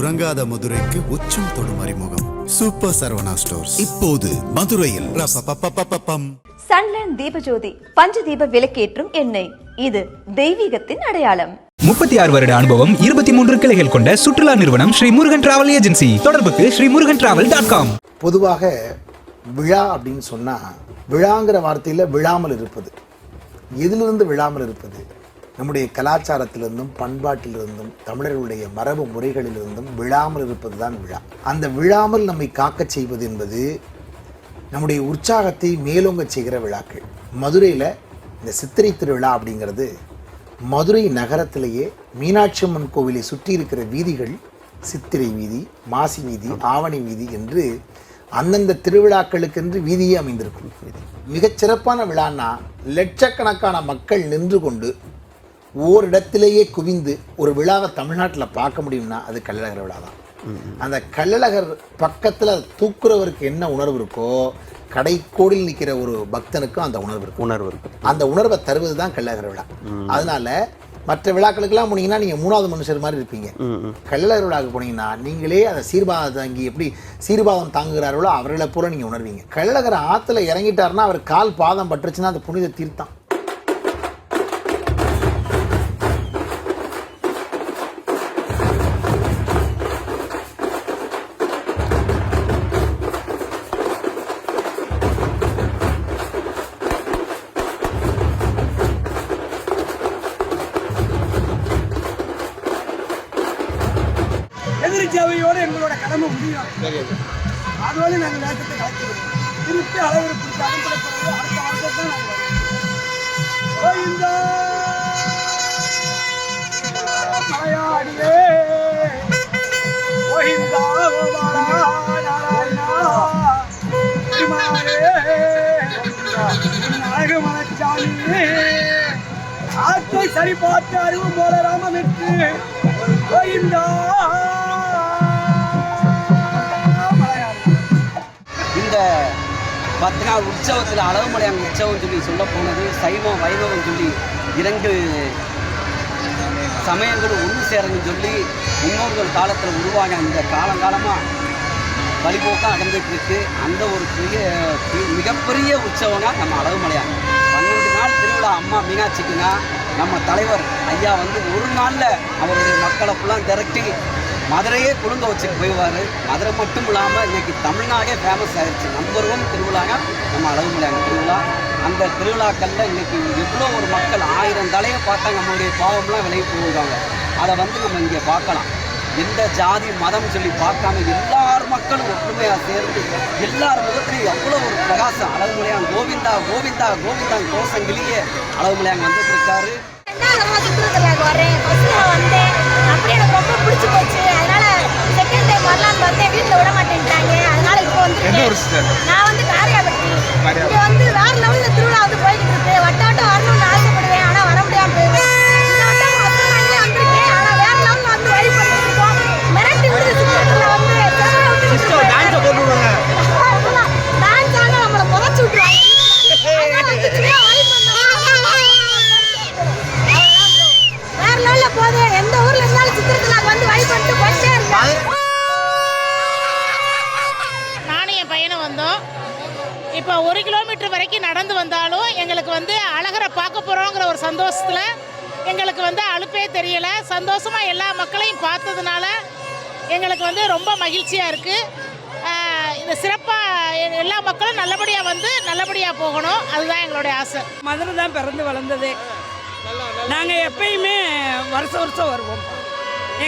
உறங்காத மதுரைக்கு உச்சம் தொடும் அறிமுகம். சூப்பர் சரவணா ஸ்டோர்ஸ் இப்போது மதுரையில். சன்லேண்ட் தீபஜோதி பஞ்சதீப விளக்கேற்றும் எண்ணெய். இது தெய்வீகத்தின் அடையாளம். முப்பத்தி ஆறு வருட அனுபவம் இருபத்தி மூன்று கிளைகள் கொண்ட சுற்றுலா நிறுவனம் ஸ்ரீ முருகன் டிராவல் ஏஜென்சி. தொடர்புக்கு Sri Murugan travel dot com. பொதுவாக விழா அப்படின்னு சொன்னால் விழாங்கிற வார்த்தையில் விழாமல் இருப்பது. எதிலிருந்து விழாமல் இருப்பது? நம்முடைய கலாச்சாரத்திலிருந்தும் பண்பாட்டிலிருந்தும் தமிழர்களுடைய மரபு முறைகளிலிருந்தும் விழாமல் இருப்பது தான் விழா. அந்த விழாமல் நம்மை காக்கச் செய்வது என்பது நம்முடைய உற்சாகத்தை மேலோங்க செய்கிற விழாக்கள். மதுரையில் இந்த சித்திரை திருவிழா அப்படிங்கிறது மதுரை நகரத்திலேயே மீனாட்சி அம்மன் கோவிலை சுற்றி இருக்கிற வீதிகள் சித்திரை வீதி மாசி வீதி ஆவணி வீதி என்று அந்தந்த திருவிழாக்களுக்கென்று வீதியே அமைந்திருக்கும். மிகச் சிறப்பான விழான்னா லட்சக்கணக்கான மக்கள் நின்று கொண்டு ஓரிடத்திலேயே குவிந்து ஒரு விழாவை தமிழ்நாட்டில் பார்க்க முடியும்னா அது கள்ளழகர் விழா தான். அந்த கள்ளழகர் பக்கத்தில் தூக்குறவருக்கு என்ன உணர்வு இருக்கோ கடைக்கோடில் நிற்கிற ஒரு பக்தனுக்கும் அந்த உணர்வு இருக்கும். உணர்வு இருக்கு அந்த உணர்வை தருவது தான் கள்ளழகர் விழா. அதனால மற்ற விழாக்களுக்கெல்லாம் போனீங்கன்னா நீங்கள் மூணாவது மனுஷர் மாதிரி இருப்பீங்க. கள்ளழகர் விழாவுக்கு போனீங்கன்னா நீங்களே அந்த சீர்பாதம் தாங்கி எப்படி சீர்பாதம் தாங்குகிறார்களோ அவர்களை பூரா நீங்கள் உணர்வீங்க. கள்ளழகர் ஆற்றுல இறங்கிட்டாருன்னா அவர் கால் பாதம் பட்டுருச்சுன்னா அது புனித தீர்த்தம். அதோடு நாங்கள் நேரத்தை கலக்கிறோம் திருப்பி அளவு கொடுத்து அடுத்த வருஷம் தான் நாங்கள் கோவிந்தா, கோவிந்தா, ஆற்றை சரி பார்த்து அறிவு போல ராமமிட்டு கோவிந்தா பத்து உற்சவத்தில் அளவுமலையான் உற்சவம் சொல்லி சொல்ல போனது சைவம் வைணவம் சொல்லி இரண்டு சமயங்களும் ஒன்று சேரணும்னு சொல்லி முன்னோர்கள் காலத்தில் உருவான இந்த காலங்காலமாக வழிபோக்காக அடைஞ்சிட்டு இருக்கு அந்த ஒரு பெரிய மிகப்பெரிய உற்சவம்னா நம்ம அளவுமலையான். பன்னெண்டு நாள் திருவிழா அம்மா மீனாட்சிக்குன்னா நம்ம தலைவர் ஐயா வந்து ஒரு நாளில் அவருடைய மக்களை ஃபுல்லாக திரட்டி மதுரையே குழுங்க வச்சுட்டு போயிடுவார். மதுரை மட்டும் இல்லாமல் இன்றைக்கி தமிழ்நாடே ஃபேமஸ் ஆகிடுச்சு நம்பர் ஒன் திருவிழாங்க நம்ம அழகுமலையாங்க திருவிழா. அந்த திருவிழாக்களில் இன்றைக்கி எவ்வளோ ஒரு மக்கள் ஆயிரம் தலையை பார்த்தா நம்மளுடைய பாவம்லாம் விலகி போயிருக்காங்க. அதை வந்து நம்ம இங்கே பார்க்கலாம். எந்த ஜாதி மதம் சொல்லி பார்க்காம எல்லார் மக்களும் ஒற்றுமையாக சேர்ந்து எல்லார் முகத்திலையும் எவ்வளோ ஒரு பிரகாசம். அழகுமலையான் கோவிந்தா கோவிந்தா கோவிந்தா கோசங்கிலேயே அளவுமலையான் வந்துட்டு இருக்காரு. இப்போ சிஸ்டர் நான் வந்து காரியாபட்டி. இங்கே வந்து வேற லெவலில் திருவிழா வந்து போய்கிட்டு இருக்கு. வட்டாட்டம் வரணும் வரைக்கும் நடந்து வந்தாலும் எங்களுக்கு வந்து அழகரை பார்க்க போகிறோங்கிற ஒரு சந்தோஷத்தில் எங்களுக்கு வந்து அழுப்பே தெரியலை. சந்தோஷமாக எல்லா மக்களையும் பார்த்ததுனால எங்களுக்கு வந்து ரொம்ப மகிழ்ச்சியாக இருக்குது இந்த சிறப்பாக எல்லா மக்களும் நல்லபடியாக வந்து நல்லபடியாக போகணும். அதுதான் எங்களுடைய ஆசை. மதுரை தான் பிறந்து வளர்ந்தது. நாங்கள் எப்பயுமே வருஷம் வருஷம் வருவோம்.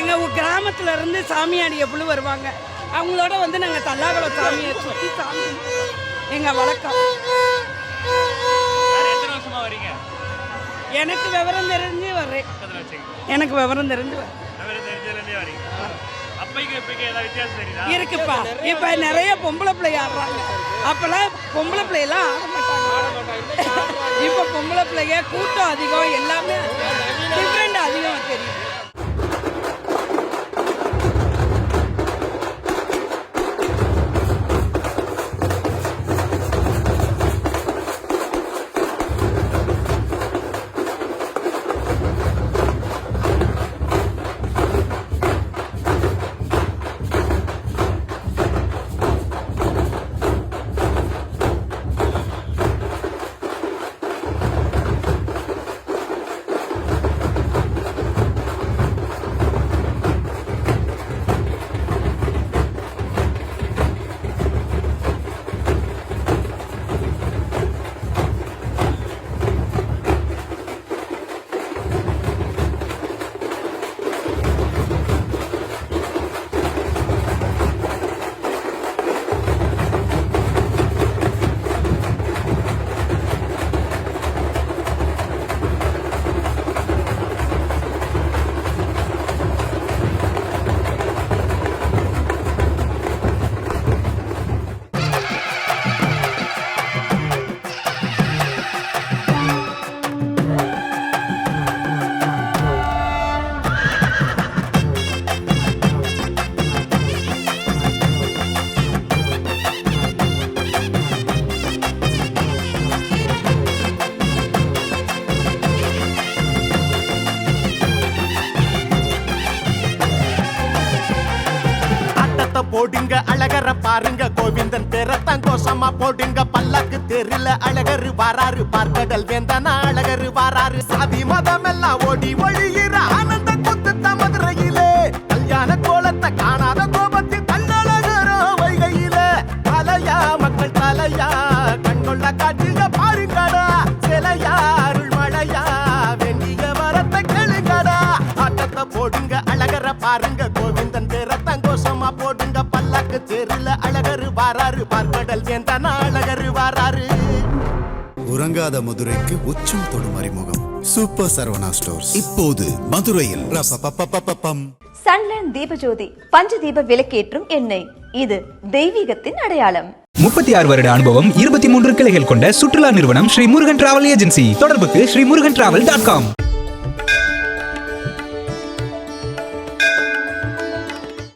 எங்கள் கிராமத்தில் இருந்து சாமியாடி எப்படி வருவாங்க. அவங்களோட வந்து நாங்கள் தல்லாகுளம் சாமியை சுற்றி சாமி எங்கள் வழக்கம். எனக்கு விவரம் தெரிஞ்சு வர்றேன். எனக்கு விவரம் தெரிஞ்சு வர்றேன் இருக்குப்பா. இப்ப நிறைய பொம்பளை பிள்ளை ஆடுறாங்க. அப்பெல்லாம் பொம்பளை பிள்ளையெல்லாம் ஆட மாட்டாங்க. இப்ப பொம்பளை பிள்ளைங்க கூட்டம் அதிகம். எல்லாமே போடுங்க அழகர பாருங்க. கோவிந்தன் பேரத்தான் கோஷமா போடுங்க. பல்லக்கு தெருல அழகரு வாராரு. பார்க்கடல் வேந்தனா அழகரு வாராரு. சாதி மதம் எல்லாம் ஓடி ஒழிகிற ஆனந்த குத்து மதுரையிலே. கல்யாண கோலத்தை காணாத கோபத்தில் தன்னழகரோ வைகையில. தலையா மக்கள் தலையா. கண்கொள்ள காட்டுங்க பாருங்கடா. சிலையா பல்லாக்கு தெருல அழகரு வாராரு பார்க்கடல் வேந்தனா அழகரு வாராரு? உறங்காத மதுரைக்கு உச்சம் தொடும் அறிமுகம். Super Saravana stores. இப்போது மதுரையில். சன்லேண்ட் தீபஜோதி பஞ்சதீப விளக்கேற்றும் எண்ணெய். இது தெய்வீகத்தின் அடையாளம். முப்பத்தி ஆறு வருட அனுபவம் இருபத்தி மூன்று கிளைகள் கொண்ட சுற்றுலா நிறுவனம் ஸ்ரீ முருகன் டிராவல் ஏஜென்சி. தொடர்புக்கு Sri Murugan travel dot com.